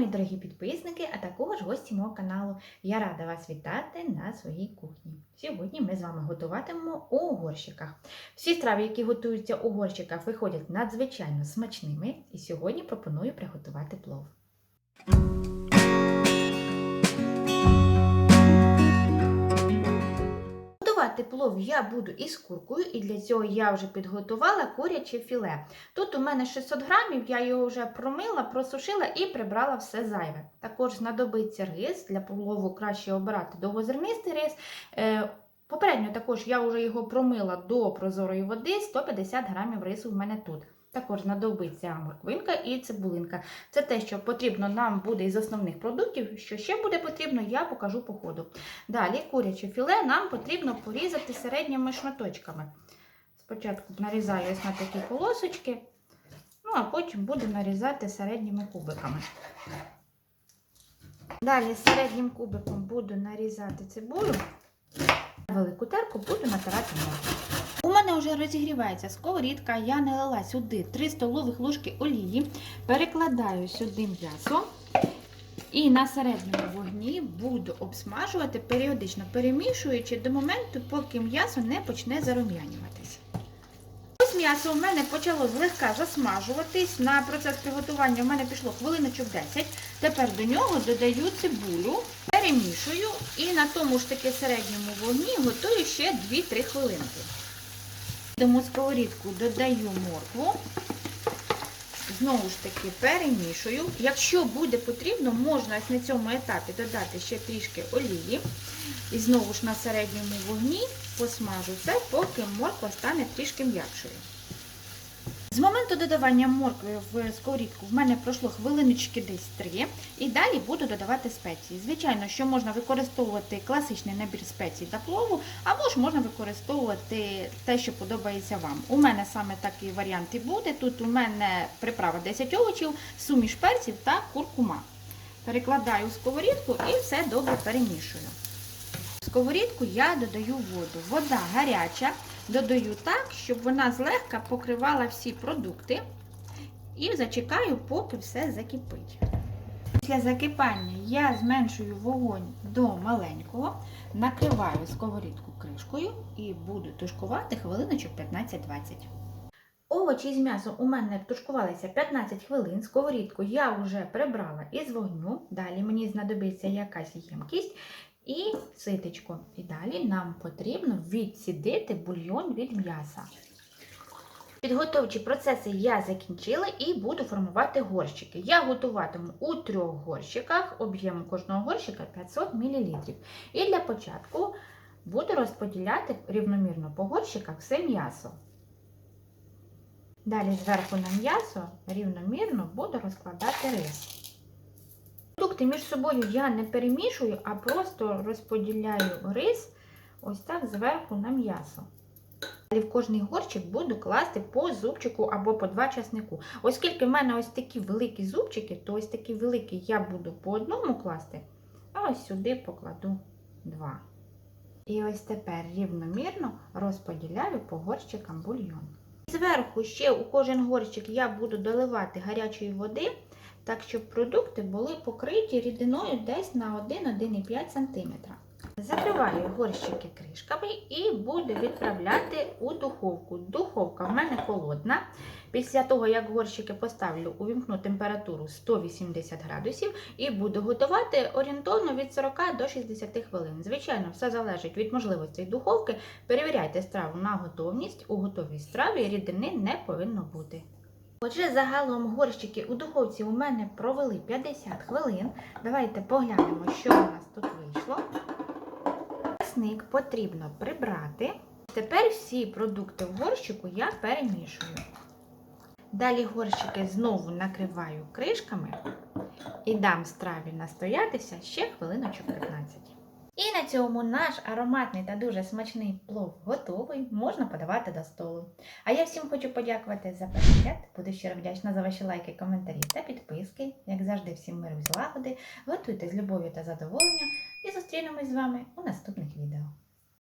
мої дорогі підписники, а також гості мого каналу. Я рада вас вітати на своїй кухні. Сьогодні ми з вами готуватимемо у горщиках. Всі страви, які готуються у горщиках, виходять надзвичайно смачними, і сьогодні пропоную приготувати плов. Готувати плов я буду із куркою, і для цього я вже підготувала куряче філе. Тут у мене 600 грамів, я його вже промила, просушила і прибрала все зайве. Також знадобиться рис, для плову краще обирати довгозернистий рис. Е, Попередньо також я вже його промила до прозорої води, 150 грамів рису в мене тут. Також знадобиться морквинка і цибулинка. Це те, що потрібно нам буде із основних продуктів. Що ще буде потрібно, я покажу по ходу. Далі куряче філе нам потрібно порізати середніми шматочками. Спочатку нарізаю ось на такі полосочки, ну а потім буду нарізати середніми кубиками. Далі середнім кубиком буду нарізати цибулю. Велику терку буду натирати моркву. У мене вже розігрівається сковорідка, я налила сюди 3 столових ложки олії, перекладаю сюди м'ясо і на середньому вогні буду обсмажувати, періодично перемішуючи до моменту, поки м'ясо не почне зарум'янюватися. М'ясо у мене почало злегка засмажуватись. На процес приготування в мене пішло хвилиночок 10. Тепер до нього додаю цибулю, перемішую і на тому ж таки середньому вогні готую ще 2-3 хвилинки. Тому сковорідку додаю моркву, знову ж таки перемішую. Якщо буде потрібно, можна на цьому етапі додати ще трішки олії. І знову ж на середньому вогні посмажу все, поки морква стане трішки м'якшою. З моменту додавання моркви в сковорідку в мене пройшло хвилиночки десь 3, і далі буду додавати спеції. Звичайно, що можна використовувати класичний набір спецій для плову, або ж можна використовувати те, що подобається вам. У мене саме такий варіант і буде. Тут у мене приправа 10 овочів, суміш перців та куркума. Перекладаю у сковорідку і все добре перемішую. В сковорідку я додаю воду. Вода гаряча, додаю так, щоб вона злегка покривала всі продукти. І зачекаю, поки все закипить. Після закипання я зменшую вогонь до маленького, накриваю сковорідку кришкою і буду тушкувати хвилиночок 15-20. Овочі з м'ясом у мене тушкувалися 15 хвилин. Сковорідку я вже прибрала із вогню. Далі мені знадобиться якась ємкість і ситечко. І далі нам потрібно відсідити бульйон від м'яса. Підготовчі процеси я закінчила і буду формувати горщики. Я готуватиму у трьох горщиках, об'єм кожного горщика 500 мл. І для початку буду розподіляти рівномірно по горщиках все м'ясо. Далі зверху на м'ясо рівномірно буду розкладати рис. Продукти між собою я не перемішую, а просто розподіляю рис ось так зверху на м'ясо. Далі в кожний горщик буду класти по зубчику або по два часнику. Оскільки в мене ось такі великі зубчики, то ось такі великі я буду по одному класти, а ось сюди покладу два. І ось тепер рівномірно розподіляю по горщикам бульйон. Зверху ще у кожен горщик я буду доливати гарячої води, так щоб продукти були покриті рідиною десь на 1-1,5 см. Закриваю горщики кришками і буду відправляти у духовку. Духовка в мене холодна. Після того, як горщики поставлю, увімкну температуру 180 градусів і буду готувати орієнтовно від 40 до 60 хвилин. Звичайно, все залежить від можливостей духовки. Перевіряйте страву на готовність. У готовій страві рідини не повинно бути. Отже, загалом горщики у духовці у мене провели 50 хвилин. Давайте поглянемо, що у нас тут вийшло. Часник потрібно прибрати. Тепер всі продукти в горщику я перемішую. Далі горщики знову накриваю кришками і дам страві настоятися ще хвилиночок 15. І на цьому наш ароматний та дуже смачний плов готовий, можна подавати до столу. А я всім хочу подякувати за перегляд. Буду щиро вдячна за ваші лайки, коментарі та підписки. Як завжди, всім миру і злагоди. Готуйте з любов'ю та задоволенням і зустрінемось з вами у наступних відео.